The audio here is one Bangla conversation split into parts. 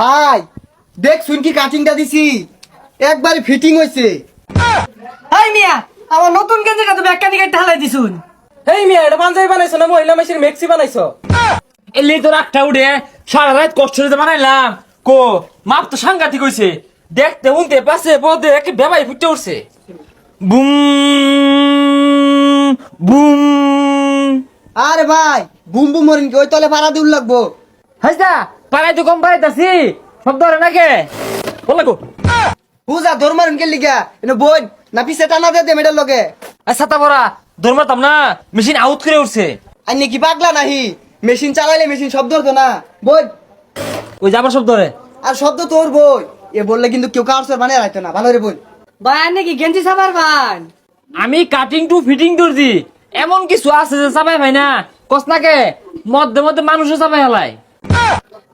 ভাই দেখ শুন কি কাটিংটা দিছি। একবারে ফিটিং হইছে। হাই মিয়া আমার নতুন গেঞ্জিটা তুমি একটা দিকে ঢালাই দিছুন। এই মিয়া এটা পাঞ্জাবি বানাইছো না মহিলা মেশিন মেক্সি বানাইছো? এলি তো রাখটা উঠে সারা রাত কষ্ট করে বানাইলাম। কো মাপ তো সাংঘাতিক হইছে। দেখতে উনতে পাশে পদে একে বেবাই ফুটে উঠছে। Boom boom. আরে ভাই বুম বুম মরিন কি ওই তলে ভাড়া দিউল লাগবো। হাইদা পাড়াই তো কম পাড়াইতাছি শব্দ হরে নাকে? বল লাগো। বুঝা ধর মারুন কে লিগা? এনে বই না পিছে টানা দে দে মেডাল লগে। আচ্ছা তা বড়া ধর্মাতাম না মেশিন আউট করে উঠছে। আর নাকি পাগলা নাহি? মেশিন চালাইলে মেশিন শব্দ হতো না। বই ওই যাবার শব্দ রে। আর শব্দ তোর বই। এ বললে কিন্তু কেউ কারসর বানিয়ে রাখতো না। ভালো রে বই ভাই আর নাকি গেঞ্জি সাবার ভাই আমি কাটিং টু ফিটিং করছি এমন কিছু আছে যে চাপাই ভাই না। কসনাকে মধ্যে মধ্যে মানুষও চাপাই হেলায়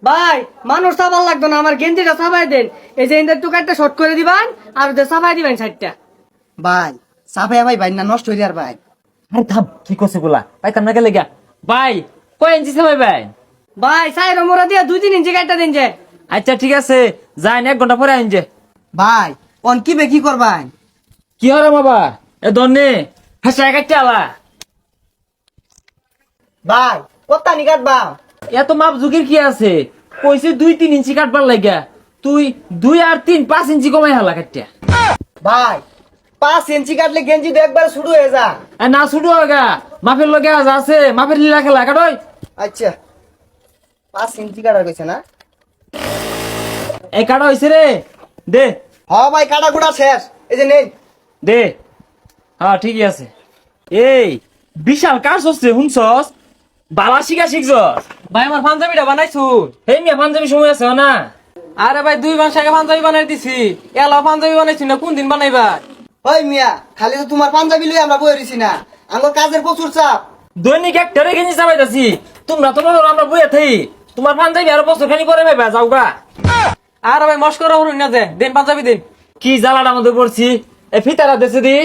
ভাই মানুষ সাবার লাগতো না আমার গেঞ্জিটা সাবাই দেন। এই যে ইন্দার টুকারটা শর্ট করে দিবান আর ওদের সাবাই দিবেন সাইডটা। ভাই সাফে ভাই ভাই না নষ্ট হয়ে আর ভাই। আরে থাম কি করছে গুলা ভাই তার নাকে লেগা ভাই কয় ইঞ্চি চাপাই ভাই? ভাই সাই রমরা দিয়া দুই তিন ইঞ্চি কাটটা দিন যে। আচ্ছা ঠিক আছে যাই না এক ঘণ্টা পরে আইন যে। ভাই অন কি বে কি করবাই কি হরে বাবা? এ দন্নে হাসা একাইতে আলা। ভাই কত্তা নি কাটবা এত মাপ যুগের কি আছে? কইছে দুই তিন ইঞ্চি কাটবার লাগা তুই দুই আর তিন পাঁচ ইঞ্চি কমাই হালা কাটিয়া ভাই পাঁচ ইঞ্চি কাটলে গেঞ্জি তো একবার শুরু হয়ে যা। আর না ছুটু আগা মাপের লগে আজ আছে মাপের লীলা খেলা কাটই। আচ্ছা। পাঁচ ইঞ্চি কাটার কইছে না? এই কাটা হইছে রে। দে। হ ভাই কাটা কুটা শেষ। এই যে নেই। দে। হ্যাঁ ঠিকই আছে। এই বিশাল কাজ হচ্ছে শুনছস? বালা শিখা শিখছস? ভাই আমার পাঞ্জাবিটা বানাইছু? এই মিয়া পাঞ্জাবি সময় আছে না? আরে ভাই দুই মাস আগে পাঞ্জাবি বানাই দিছি। এলা পাঞ্জাবি বানাইছি না কোন দিন বানাইবা? ওই মিয়া খালি তো তোমার পাঞ্জাবি লই আমরা বই রইছি না। আমার কাজের প্রচুর চাপ। দৈনিক এক টেরে গেঞ্জি চাবাইতাছি তোমরা তো বলো আমরা বইয়া থাই। তোমার পাঞ্জাবি আরও বছর খানি পরে ভাইবা যাও গা আর ভাই মস্করা হরুন না যে দিন পাঞ্জাবি দিন। কি জ্বালাটা মধ্যে পড়ছি এ ফিতারা দেশে দি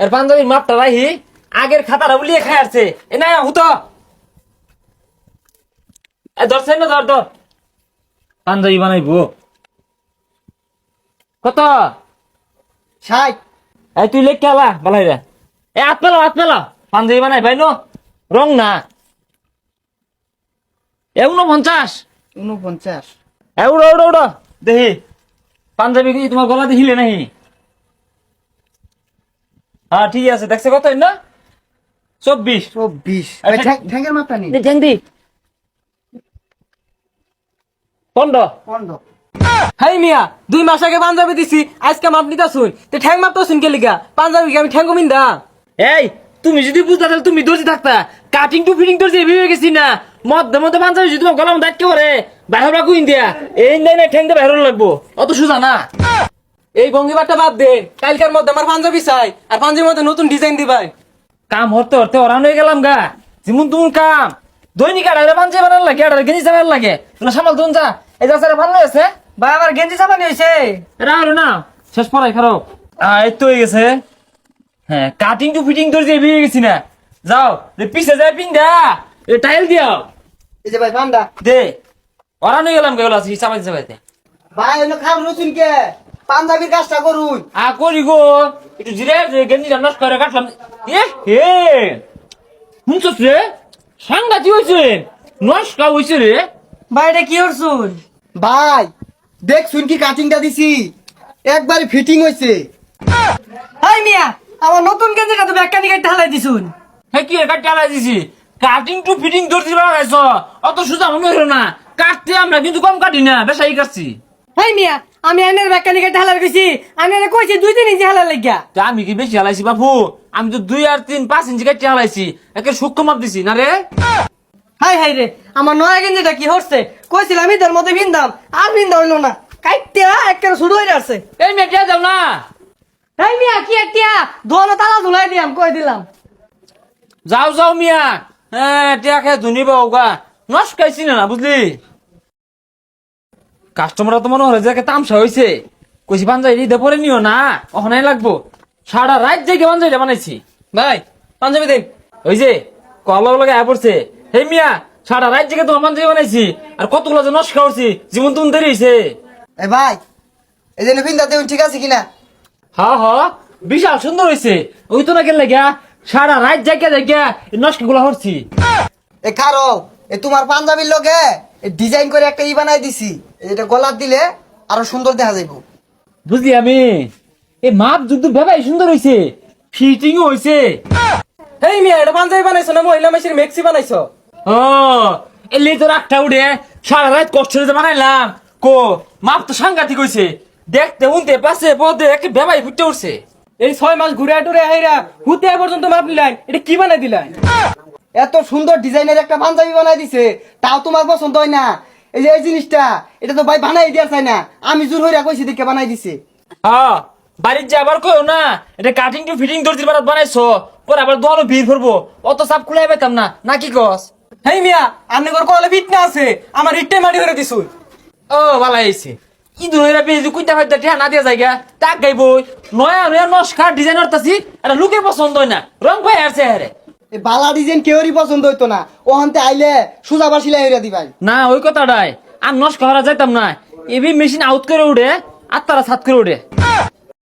এর পাঞ্জাবির মাপটা রাহি। আগের খাতাটা উলিয়ে খাই আসছে। এ না হুতো। এ ধরছে না ধর ধর। পাঞ্জাবি বানাইবো। কত? ষাট। এই তুই লেখ খেলা বালাই রে এ হাত পেল হাত পেল পাঞ্জাবি বানাই ভাই নো রং না। এ উনো পঞ্চাশ উনপঞ্চাশ এ উড়ো উড়ো উড়ো। দেখি পাঞ্জাবি কি তোমার গলা দেখিলে নাহি হ্যাঁ ঠিক আছে। দেখছে কত না? চব্বিশ। চব্বিশ। আচ্ছা। ঠ্যাং- ঠ্যাঙ্গের মাপটা নেই ঠ্যাং দি। পনেরো পনেরো হাই মিয়া দুই মাস আগে পাঞ্জাবি দিছি আজকে মাপ নিতা শুন তে ঠ্যাং মাপ তো শুন কে লিগা? পাঞ্জাবি কি আমি ঠ্যাং কমিন দা? এই তুমি যদি বুঝতে তাহলে তুমি দর্জি থাকতা। কাটিং টু ফিটিং দর্জি গেছি না। মধ্যে মধ্যে পাঞ্জাবি যদি তোমার গলাম দায়িত্ব করে বাইরে কুইন দিয়া এই নাই না ঠ্যাং দিয়ে বাইরে লাগবো। অত সোজা না। এই ভঙ্গিবারটা বাদ দে কালকার মধ্যে আমার পাঞ্জাবি চাই আর পাঞ্জাবির মধ্যে নতুন ডিজাইন দিবাই। কাম হতে হতে ওরান হয়ে গেলাম গা। যেমন তুমি কাম। দৈনিক আড়াইটা পাঞ্জাবি বানার লাগে আড়াই গেঞ্জি চাবার লাগে। তোরা সামাল তুন যা। এই যা স্যার ভালো আছে ভাই আমার গেঞ্জি চাপানি হয়েছে এরা আর না শেষ পড়াই খারাপ এই তো হয়ে গেছে। হ্যাঁ কাটিং টু ফিটিং তোর যে বেরিয়ে গেছি না। যাও যে পিছে যায় পিন দা এ টাইল দিও এই যে ভাই পান্ডা দে। ওরা নিয়ে গেলাম গেল আছি চাপাইতে চাপাইতে ভাই এনে খাম রসুন কে? পাঞ্জাবির কাজটা করুন। আ করি গো। একটু জিরে গেঞ্জি নষ্ট করে কাটলাম। এ হে। শুনছস রে? সাংঘাতি হয়েছে নষ্ট হয়েছে রে। ভাই এটা কি করছুন? ভাই দেখ শুন কি কাটিংটা দিছি। একবারে ফিটিং হয়েছে হাই মিয়া আমার নতুন গেঞ্জিটা তুমি একটা দিকে ঢালাই দিছুন। হে কি কাটতে আলাই দিছি? কাটিং টু ফিটিং ধরছি বানাইছ অত সুজা মনে হলো না। কাটতে আমরা কিন্তু কম কাটি না বেশাই কাটছি। হাই মিয়া আমি আইনের মেকানিকে ঢালাই গেছি আইনের কইছি দুই তিন ইঞ্চি হালা লাগিয়া। তা আমি কি বেশি হালাইছি বাপু? আমি তো দুই আর তিন পাঁচ ইঞ্চি কাটতে হালাইছি একে সূক্ষ্ম মাপ দিছি না রে? হাই হাই রে আমার নয়া গেঞ্জিটা কি হচ্ছে? কইছিলাম ঈদের মধ্যে ভিন্দাম আর ভিন্দা হইল না। কাইতে একেবারে শুরু হয়ে যাচ্ছে এই মেটিয়া যাও না। হাই মিয়া কি একটা দোয়ানো তালা ধুলাই দিলাম কই দিলাম? যাও যাও মিয়া। হ্যাঁ টিয়া খেয়ে ধুনি বাউগা নষ্ট খাইছি না বুঝলি? কাস্টমার তো মনে হলে যে একে তামসা হয়েছে কইছি পাঞ্জাবি ঈদে পরে নিও না ওখানে লাগবো। সারা রাত জেগে পাঞ্জাবিটা বানাইছি। ভাই পাঞ্জাবি দিন। ওই যে কল লগে আয় পড়ছে। হে মিয়া সারা রাত জেগে তোমার পাঞ্জাবি বানাইছি আর কতগুলো যে নষ্ট করছি জীবন তুমি দেরি হয়েছে এ ভাই এই যে নবীনদা দেখুন ঠিক আছে কিনা? হা হা বিশাল সুন্দর হয়েছে ওই তো না গেলে গা সারা রাত জায়গা জায়গা নষ্টগুলা করছি। এ খারো এ তোমার পাঞ্জাবির লগে ডিজাইন করে একটা ই বানাই দিছি। এটা গলার দিলে আরও সুন্দর দেখা যাইব। বুঝলি আমি? এই মাপ যুদ্ধ ভেবাই সুন্দর হয়েছে ফিটিং হয়েছে হেই মিয়া এটা পাঞ্জাবি বানাইছো না মহিলা মাসির মেক্সি বানাইছো? ও এলি তো রাখটা উঠে সারা রাত কষ্ট করে বানাইলাম। কো মাপ তো সাংঘাতিক হয়েছে দেখতে উনতে পাশে পদে একে ভেবাই ফুটে উঠছে। এই ছয় মাস ঘুরে টুরে আইরা হুতে এ পর্যন্ত মাপ নিলেন এটা কি বানাই দিলেন এত সুন্দর ডিজাইনের একটা পাঞ্জাবি বানাই দিছে তাও তোমার পছন্দ হয় না। এই যে এই জিনিসটা এটা তো ভাই বানাই দেওয়া চাই না। আমি জোর হইরা কইছি দেখে বানাই দিছে। হ্যাঁ বাড়ির যে আবার কইও না এটা কাটিং টু ফিটিং দর্জির বানাত বানাইছো পরে আবার দোয়ানো ভিড় করব অত চাপ খুলাই পাইতাম না নাকি কস? হেই মিয়া আপনি ঘর কলে ফিট না আছে আমার ইটে মাটি করে দিছুন। ও ভালো আইছে। ইদুর হইরা পেয়েছি কুইতা ফাইতা ঠেয়া না দিয়া জায়গা তাক গাইবই। নয়া নয়া নস্কার ডিজাইনার তাছি এটা লুকের পছন্দ হয় না। রং পাই আসছে হ্যাঁ বালা ডিজাইন কেউরই পছন্দ হইতো না। ও হানতে আইলে সুজা বার সিলাই হইরা দিবাই। না, ওই কথাটাই। আর নষ্ট করা যাইতাম না। এবি মেশিন আউট করে উঠে, আর তারা সাত করে উঠে।